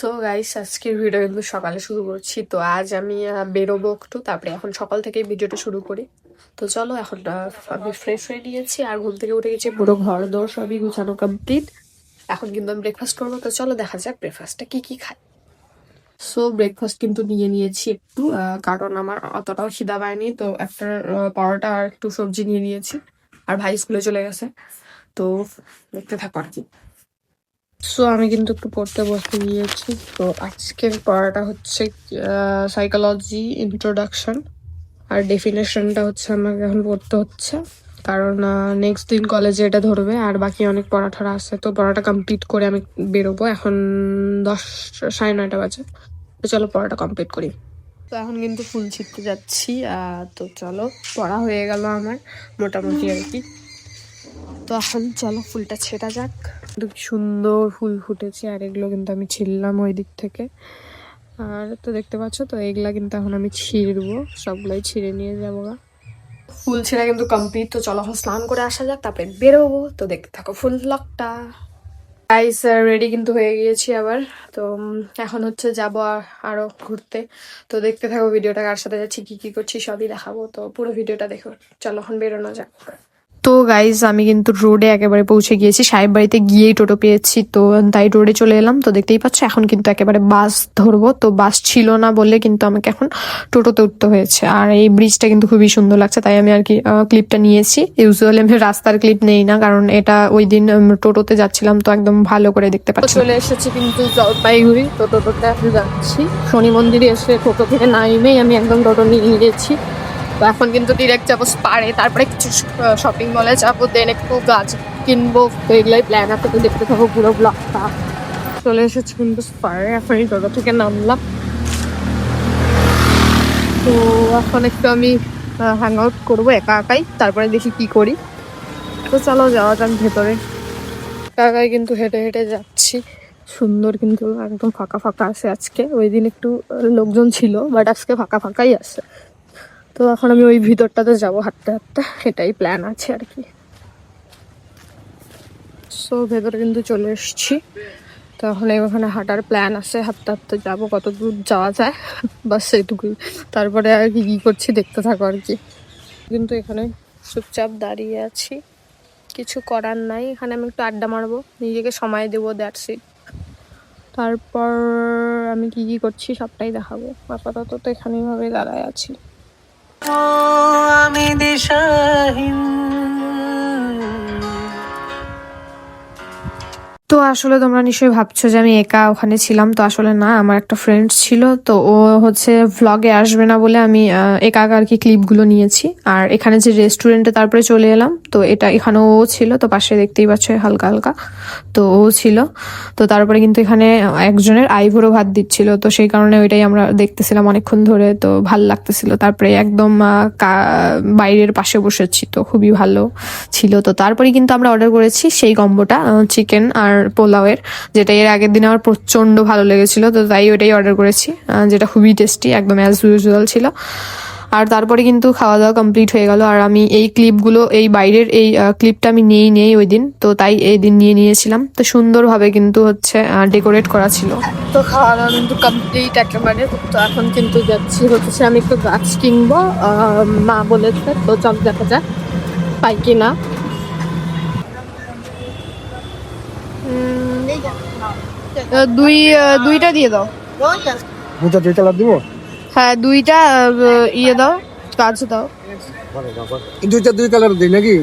So guys আজকের video কিন্তু সকালে শুরু করছি। তো আজ আমি বেরোবো একটু, তারপরে এখন সকাল থেকেই ভিডিওটা শুরু করি। তো চলো এখন আমি ফ্রেশ হয়ে নিয়েছি, আর ঘুম থেকে উঠে গেছি, পুরো ঘর দোর সবই গুছানো কমপ্লিট এখন কিন্তু আমি ব্রেকফাস্ট করব, তো চলো দেখা যাক ব্রেকফাস্টটা কি কি খাই। সো ব্রেকফাস্ট কিন্তু নিয়ে নিয়েছি একটু কারণ আমার অতটাও খিদা পায়নি, তো একটা পরোটা আর একটু সবজি নিয়ে নিয়েছি, আর ভাই স্কুলে চলে গেছে। তো দেখতে থাকো আর কি। সো আমি কিন্তু একটু পড়তে বসতে গিয়েছি। তো, আজকের পড়াটা হচ্ছে সাইকোলজি ইন্ট্রোডাকশন আর ডেফিনেশনটা হচ্ছে, আমাকে এখন পড়তে হচ্ছে। কারণ নেক্সট দিন কলেজে এটা ধরবে, আর বাকি অনেক পড়াঠরা আছে। তো, পড়াটা কমপ্লিট করে আমি বেরোবো। এখন দশ, সাড়ে নয়টা বাজে। তো, চলো পড়াটা কমপ্লিট করি। তো, এখন কিন্তু ফুল ছিটতে যাচ্ছি। তো, চলো, পড়া হয়ে গেল আমার। মোটামুটি আর কি। তো, এখন চলো ফুলটা ছেটা যাক। কিন্তু সুন্দর ফুল ফুটেছে, আর এগুলো কিন্তু আমি ছিললাম ওই দিক থেকে। আর তো দেখতে পাচ্ছ তো, এগুলা কিন্তু এখন আমি ছিঁড়বো, সবগুলোই ছিঁড়ে নিয়ে যাব গা। ফুল ছিঁড়া কিন্তু কমপ্লিট তো চলো এখন স্নান করে আসা যাক, তারপরে বেরোবো। তো দেখতে থাকো ফুল ব্লগটা গাইস রেডি কিন্তু হয়ে গিয়েছি আবার। তো এখন হচ্ছে যাব আরও ঘুরতে। তো দেখতে থাকো ভিডিওটা, কার সাথে যাচ্ছি, কী কী করছি, সবই দেখাবো। তো পুরো ভিডিওটা দেখো, চলো এখন বেরোনো যাক। তো গাইজ আমি কিন্তু রোডে একেবারে পৌঁছে গিয়েছি। সাহেব বাড়িতে গিয়েই টোটো পেয়েছি, তো তাই রোডে চলে এলাম। তো দেখতেই পাচ্ছ, এখন কিন্তু একেবারে বাস ধরবো। তো বাস ছিল না বলে কিন্তু আমাকে এখন টোটোতে উঠতে হয়েছে। আর এই ব্রিজটা কিন্তু খুবই সুন্দর লাগছে, তাই আমি আর কি ক্লিপটা নিয়েছি। ইউজুয়ালি আমি রাস্তার ক্লিপ নেই না, কারণ এটা ওই দিন টোটোতে যাচ্ছিলাম, তো একদম ভালো করে দেখতে পাচ্ছি। চলে এসেছি কিন্তু জলপাইগুড়ি তো টোটোতে আমি যাচ্ছি। শনি মন্দিরে এসে টোটো থেকে নাইমেই আমি একদম টোটো নিয়ে নিয়েছি তো এখন কিন্তু ডিরেক্ট যাব স্পারে তারপরে কিছু শপিং মলে যাব দেন একটু গাছ কিনবো তো এগুলোই প্ল্যান আছে, তো দেখতে থাকব পুরো ব্লগটা চলে এসেছি কিন্তু স্পারে এখন এই টোটো থেকে নামলাম। তো এখন একটু আমি হ্যাং আউট করব একা একাই, তারপরে দেখি কি করি। তো চলো যাওয়া যাক ভেতরে। একা একাই কিন্তু হেঁটে হেঁটে যাচ্ছি। সুন্দর কিন্তু একদম ফাঁকা ফাঁকা আছে আজকে। ওই দিন একটু লোকজন ছিল বাট আজকে ফাঁকা ফাঁকাই আছে। তো এখন আমি ওই ভিতরটাতে যাব হাঁটতে হাঁটতে। এটাই প্ল্যান আছে আর কি। সো ভেতরে কিন্তু চলে এসেছি। তো এখন ওখানে হাঁটার প্ল্যান আছে। হাঁটতে হাঁটতে যাব, কত দূর যাওয়া যায়। বাস সেইটুকুই তারপরে আর কি, কী করছি দেখতে থাকো আর কি। কিন্তু এখানে চুপচাপ দাঁড়িয়ে আছি। কিছু করার নাই। এখানে আমি একটু আড্ডা মারবো। নিজেকে সময় দেবো দ্যাটস ইট তারপর আমি কি কি করছি সবটাই দেখাবো। আপাতত তো এখানেই ভাবে দাঁড়ায় আছি। আমি দিশাহীন। তো আসলে তোমরা নিশ্চয়ই ভাবছ যে আমি একা ওখানে ছিলাম। তো আসলে না, আমার একটা ফ্রেন্ড ছিল। তো ও হচ্ছে ভ্লগে আসবে না বলে আমি একা আর কি ক্লিপগুলো নিয়েছি। আর এখানে যে রেস্টুরেন্টে তারপরে চলে এলাম, তো এটা এখানেও ও ছিল। তো পাশে দেখতেই পাচ্ছ হালকা হালকা, তো ও ছিল। তো তারপরে কিন্তু এখানে একজনের আইভোরও ভাত দিচ্ছিল। তো সেই কারণে ওইটাই আমরা দেখতেছিলাম অনেকক্ষণ ধরে। তো ভালো লাগতেছিল। তারপরে একদম বাইরের পাশে বসেছি। তো খুবই ভালো ছিল। তো তারপরে কিন্তু আমরা অর্ডার করেছি সেই কম্বোটা চিকেন আর পোলাওয়ের, যেটা এর আগের দিন আমার প্রচণ্ড ভালো লেগেছিল, তো তাই ওটাই অর্ডার করেছি যেটা খুবই টেস্টি একদম অ্যাজ ইউজুয়াল ছিল। আর তারপরে কিন্তু খাওয়া দাওয়া কমপ্লিট হয়ে গেল, আর আমি এই ক্লিপগুলো এই বাইরের এই ক্লিপটা আমি নিয়েই নেই ওই দিন, তো তাই এই দিন নিয়ে নিয়েছিলাম। তো সুন্দরভাবে কিন্তু হচ্ছে ডেকোরেট করা ছিল। তো খাওয়া দাওয়া কিন্তু কমপ্লিট একেবারে, তো এখন কিন্তু যাচ্ছি হচ্ছে আমি একটু গাছ কিনবো মা বলেছে, তো চল দেখা যাক, পাই কি না আহ, দুই দুইটা দিয়ে দাও। দুটা দুই কালার দিব? হ্যাঁ দুইটা ইয়ে দাও কাজ দাও। দুইটা দুই কালার দিই নাকি?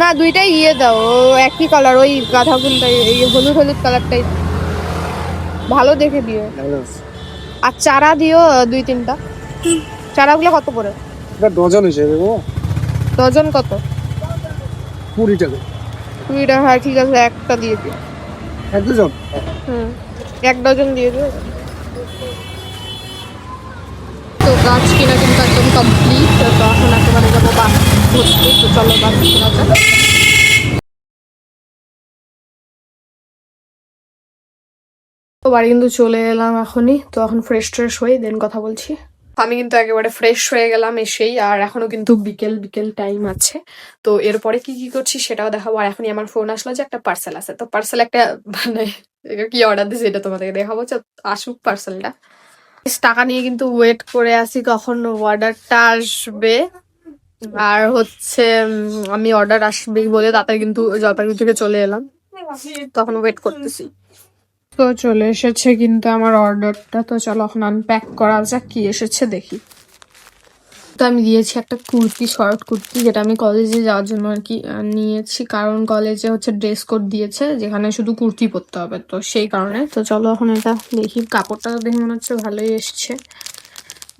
না দুইটাই ইয়ে দাও ও একই কালার ওই গাঁদা ফুলটাই এই হলুদ হলুদ কালারটাই ভালো দেখে দিও। আর চারা দিও দুই তিনটা। চারাগুলো কত করে এটা ডজন হিসেবে গো ডজন কত? কুড়ি টাকা। দুইটা হ্যাঁ ঠিক আছে একটা দিয়ে দিও। এক দুজন? হুম এক ডজন দিয়ে দিও। তো গাছ কিনা কিন্তু একদম কমপ্লিট তো এখন একেবারে যাব বাস ধরতে তো চলো বাস কেনা তো বাড়ি কিন্তু চলে এলাম এখনই তো এখন ফ্রেশ ট্রেশ হয়ে দেন কথা বলছি। আমি কিন্তু একেবারে ফ্রেশ হয়ে গেলাম এসেই, আর এখনও কিন্তু বিকেল বিকেল টাইম আছে। তো এরপরে কি কি করছি সেটাও দেখাবো। আর এখনই আমার ফোন আসলো যে একটা পার্সেল আছে। তো পার্সেল একটা মানে কি অর্ডার দিয়েছে এটা তোমাদেরকে দেখাবো। আসুক পার্সেলটা টাকা নিয়ে কিন্তু ওয়েট করে আছি কখন অর্ডারটা আসবে। আর হচ্ছে আমি অর্ডার আসবে বলে তাড়াতাড়ি কিন্তু জলপাইগুড়ি থেকে চলে এলাম। তখন ওয়েট করতেছি। তো চলে এসেছে কিন্তু আমার অর্ডারটা তো চলো এখন আনপ্যাক করা যাক, কি এসেছে দেখি। তো আমি দিয়েছি একটা কুর্তি শর্ট কুর্তি, যেটা আমি কলেজে যাওয়ার জন্য আর কি নিয়েছি। কারণ কলেজে হচ্ছে ড্রেস কোড দিয়েছে, যেখানে শুধু কুর্তি পরতে হবে। তো সেই কারণে, তো চলো এখন এটা দেখি। কাপড়টা দেখে মনে হচ্ছে ভালোই এসছে।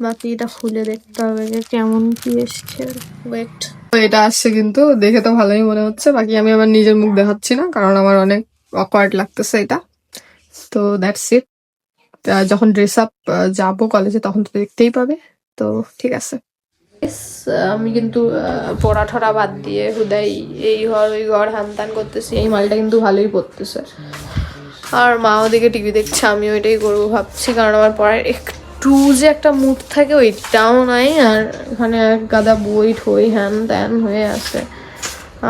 বাকি এটা খুলে দেখতে হবে যে কেমন কি এসছে। ওয়েট তো এটা আসছে কিন্তু, দেখে তো ভালোই মনে হচ্ছে। বাকি আমি আমার নিজের মুখ দেখাচ্ছি না, কারণ আমার অনেক অকওয়ার্ড লাগতেছে এটা। তো দ্যাটস ইট যখন ড্রেস আপ যাব কলেজে তখন তো দেখতেই পাবে। তো ঠিক আছে। আমি কিন্তু পড়া ঠরা বাদ দিয়ে হুদাই এই ঘর, ওই ঘর হান ত্যান করতেছি। এই মালটা কিন্তু ভালোই পড়তেছে। আর মা ওদিকে টিভি দেখছে আমি ওইটাই করব ভাবছি। কারণ আমার পড়ার একটু যে একটা মুড থাকে, ওইটাও নাই। আর এখানে এক গাদা বই ঠই হ্যান ত্যান হয়ে আছে।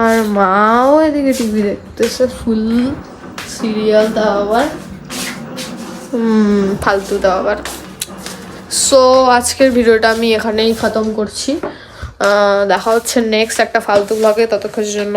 আর মাও এদিকে টিভি দেখতেছে ফুল সিরিয়াল দাও আবার। ফালতু দাও আবার। সো আজকের ভিডিওটা আমি এখানেই খতম করছি। দেখা হচ্ছে নেক্সট একটা ফালতু ব্লগে ততক্ষণের জন্য